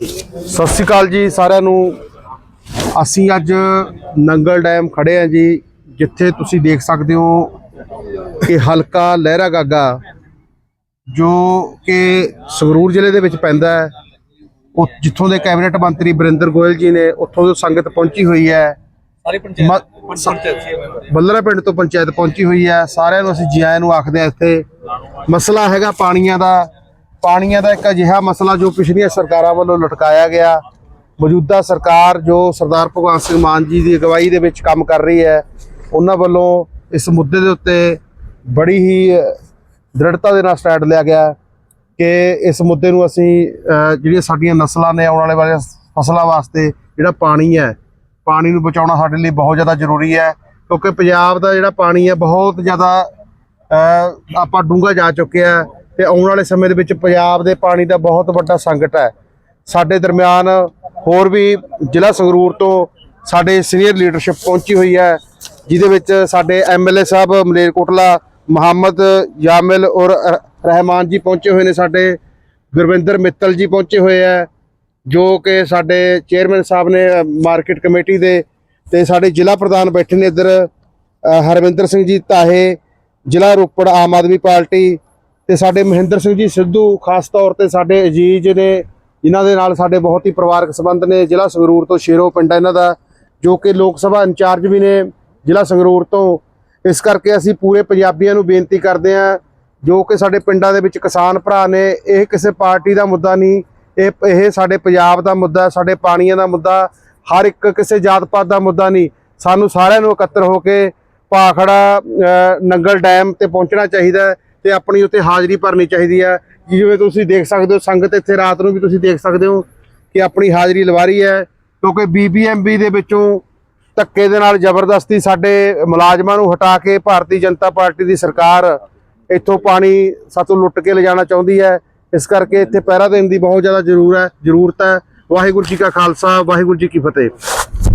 ਸਤਿ ਸ਼੍ਰੀ ਅਕਾਲ ਜੀ ਸਾਰਿਆਂ ਨੂੰ। ਅਸੀਂ ਅੱਜ ਨੰਗਲ ਡੈਮ ਖੜੇ ਆ ਜੀ ਜਿੱਥੇ ਤੁਸੀਂ ਦੇਖ ਸਕਦੇ ਹੋ ਕਿ ਹਲਕਾ ਲਹਿਰਾ ਗਾਗਾ ਜੋ ਕਿ ਸੰਗਰੂਰ ਜ਼ਿਲ੍ਹੇ ਦੇ ਵਿੱਚ ਪੈਂਦਾ ਹੈ। ਉਹ ਜਿੱਥੋਂ ਦੇ ਕੈਬਨਿਟ ਮੰਤਰੀ ਬਰਿੰਦਰ ਗੋਇਲ ਜੀ ਨੇ ਉੱਥੋਂ ਤੋਂ ਸੰਗਤ ਪਹੁੰਚੀ ਹੋਈ ਹੈ ਸਾਰੀ ਪੰਚਾਇਤ ਬੱਲਰਾ ਪਿੰਡ ਤੋਂ ਪੰਚਾਇਤ ਪਹੁੰਚੀ ਹੋਈ ਹੈ। ਸਾਰਿਆਂ ਨੂੰ ਅਸੀਂ ਜੀ ਆਇਆਂ ਨੂੰ ਆਖਦੇ ਹਾਂ ਇੱਥੇ ਮਸਲਾ ਹੈਗਾ ਪਾਣੀਆਂ ਦਾ। ਪਾਣੀਆਂ ਦਾ ਇੱਕ ਅਜਿਹਾ ਮਸਲਾ ਜੋ ਪਿਛਲੀਆਂ ਸਰਕਾਰਾਂ ਵੱਲੋਂ ਲਟਕਾਇਆ ਗਿਆ। ਮੌਜੂਦਾ ਸਰਕਾਰ ਜੋ ਸਰਦਾਰ ਭਗਵੰਤ ਸਿੰਘ ਮਾਨ ਜੀ ਦੀ ਅਗਵਾਈ ਦੇ ਵਿੱਚ ਕੰਮ ਕਰ ਰਹੀ ਹੈ, ਉਹਨਾਂ ਵੱਲੋਂ ਇਸ ਮੁੱਦੇ ਦੇ ਉੱਤੇ ਬੜੀ ਹੀ ਦ੍ਰਿੜਤਾ ਦੇ ਨਾਲ ਸਟੈਂਡ ਲਿਆ ਗਿਆ ਕਿ ਇਸ ਮੁੱਦੇ ਨੂੰ ਅਸੀਂ ਜਿਹੜੀਆਂ ਸਾਡੀਆਂ ਨਸਲਾਂ ਨੇ, ਆਉਣ ਵਾਲੇ ਵਾਲੇ ਫਸਲਾਂ ਵਾਸਤੇ ਜਿਹੜਾ ਪਾਣੀ ਹੈ, ਪਾਣੀ ਨੂੰ ਬਚਾਉਣਾ ਸਾਡੇ ਲਈ ਬਹੁਤ ਜ਼ਿਆਦਾ ਜ਼ਰੂਰੀ ਹੈ। ਕਿਉਂਕਿ ਪੰਜਾਬ ਦਾ ਜਿਹੜਾ ਪਾਣੀ ਹੈ, ਬਹੁਤ ਜ਼ਿਆਦਾ ਆਪਾਂ ਡੂੰਘਾ ਜਾ ਚੁੱਕਿਆ ਤੇ ਆਉਣ ਵਾਲੇ ਸਮੇਂ ਦੇ ਵਿੱਚ ਪੰਜਾਬ ਦੇ ਪਾਣੀ ਦਾ ਬਹੁਤ ਵੱਡਾ ਸੰਕਟ ਹੈ। ਸਾਡੇ ਦਰਮਿਆਨ ਹੋਰ ਵੀ ਜ਼ਿਲ੍ਹਾ ਸੰਗਰੂਰ ਤੋਂ ਸਾਡੇ ਸੀਨੀਅਰ ਲੀਡਰਸ਼ਿਪ ਪਹੁੰਚੀ ਹੋਈ ਹੈ, ਜਿਹਦੇ ਵਿੱਚ ਸਾਡੇ ਐਮਐਲਏ ਸਾਹਿਬ ਮਲੇਰਕੋਟਲਾ ਮੁਹੰਮਦ ਯਾਮਿਲ ਔਰ ਰਹਿਮਾਨ ਜੀ ਪਹੁੰਚੇ ਹੋਏ ਨੇ ਸਾਡੇ, ਗੁਰਵਿੰਦਰ ਮਿੱਤਲ ਜੀ ਪਹੁੰਚੇ ਹੋਏ ਹੈ, ਜੋ ਕਿ ਸਾਡੇ ਚੇਅਰਮੈਨ ਸਾਹਿਬ ਨੇ ਮਾਰਕੀਟ ਕਮੇਟੀ ਦੇ ਤੇ ਸਾਡੇ ਜ਼ਿਲ੍ਹਾ ਪ੍ਰਧਾਨ ਬੈਠੇ ਨੇ ਇੱਧਰ ਹਰਵਿੰਦਰ ਸਿੰਘ ਜੀ ਤਾਹੇ, ਜ਼ਿਲ੍ਹਾ ਰੋਪੜ ਆਮ ਆਦਮੀ ਪਾਰਟੀ ਤੇ ਸਾਡੇ ਮਹਿੰਦਰ ਸਿੰਘ ਜੀ ਸਿੱਧੂ, ਖਾਸ ਤੌਰ ਤੇ ਸਾਡੇ ਅਜੀਜ਼ ਨੇ ਜਿਨ੍ਹਾਂ ਦੇ ਨਾਲ ਸਾਡੇ ਬਹੁਤ ਹੀ ਪਰਿਵਾਰਕ ਸੰਬੰਧ ਨੇ, ਜ਼ਿਲ੍ਹਾ ਸੰਗਰੂਰ ਤੋਂ ਸ਼ੇਰੋ ਪਿੰਡ ਇਹਨਾਂ ਦਾ, ਜੋ ਕਿ ਲੋਕ ਸਭਾ ਇੰਚਾਰਜ ਵੀ ਨੇ ਜ਼ਿਲ੍ਹਾ ਸੰਗਰੂਰ ਤੋਂ। ਇਸ ਕਰਕੇ ਅਸੀਂ ਪੂਰੇ ਪੰਜਾਬੀਆਂ ਨੂੰ ਬੇਨਤੀ ਕਰਦੇ ਹਾਂ, ਜੋ ਕਿ ਸਾਡੇ ਪਿੰਡਾਂ ਦੇ ਵਿੱਚ ਕਿਸਾਨ ਭਰਾ ਨੇ, ਇਹ ਕਿਸੇ ਪਾਰਟੀ ਦਾ ਮੁੱਦਾ ਨਹੀਂ, ਇਹ ਇਹ ਸਾਡੇ ਪੰਜਾਬ ਦਾ ਮੁੱਦਾ, ਸਾਡੇ ਪਾਣੀਆਂ ਦਾ ਮੁੱਦਾ, ਹਰ ਇੱਕ ਕਿਸੇ ਜਾਤ ਪਾਤ ਦਾ ਮੁੱਦਾ ਨਹੀਂ। ਸਾਨੂੰ ਸਾਰਿਆਂ ਨੂੰ ਇਕੱਤਰ ਹੋ ਕੇ ਭਾਖੜਾ ਨੰਗਲ ਡੈਮ ਤੇ ਪਹੁੰਚਣਾ ਚਾਹੀਦਾ ਤੇ ਆਪਣੀ ਉੱਤੇ ਹਾਜ਼ਰੀ ਭਰਨੀ ਚਾਹੀਦੀ ਹੈ। ਜਿਵੇਂ ਤੁਸੀਂ ਦੇਖ ਸਕਦੇ ਹੋ, ਸੰਗਤ ਇੱਥੇ ਰਾਤ ਨੂੰ ਵੀ ਤੁਸੀਂ ਦੇਖ ਸਕਦੇ ਹੋ ਕਿ ਆਪਣੀ ਹਾਜ਼ਰੀ ਲਵਾ ਰਹੀ ਹੈ। ਕਿਉਂਕਿ ਬੀਬੀਐਮਬੀ ਦੇ ਵਿੱਚੋਂ ਧੱਕੇ ਦੇ ਨਾਲ ਜ਼ਬਰਦਸਤੀ ਸਾਡੇ ਮੁਲਾਜ਼ਮਾਂ ਨੂੰ ਹਟਾ ਕੇ ਭਾਰਤੀ ਜਨਤਾ ਪਾਰਟੀ ਦੀ ਸਰਕਾਰ ਇੱਥੋਂ ਪਾਣੀ ਸਾਤੋਂ ਲੁੱਟ ਕੇ ਲਿਜਾਣਾ ਚਾਹੁੰਦੀ ਹੈ। ਇਸ ਕਰਕੇ ਇੱਥੇ ਪਹਿਰਾ ਦੇਣ ਦੀ ਬਹੁਤ ਜ਼ਿਆਦਾ ਜ਼ਰੂਰ ਹੈ, ਜ਼ਰੂਰਤ ਹੈ। ਵਾਹਿਗੁਰੂ ਜੀ ਕਾ ਖਾਲਸਾ, ਵਾਹਿਗੁਰੂ ਜੀ ਕੀ ਫਤਿਹ।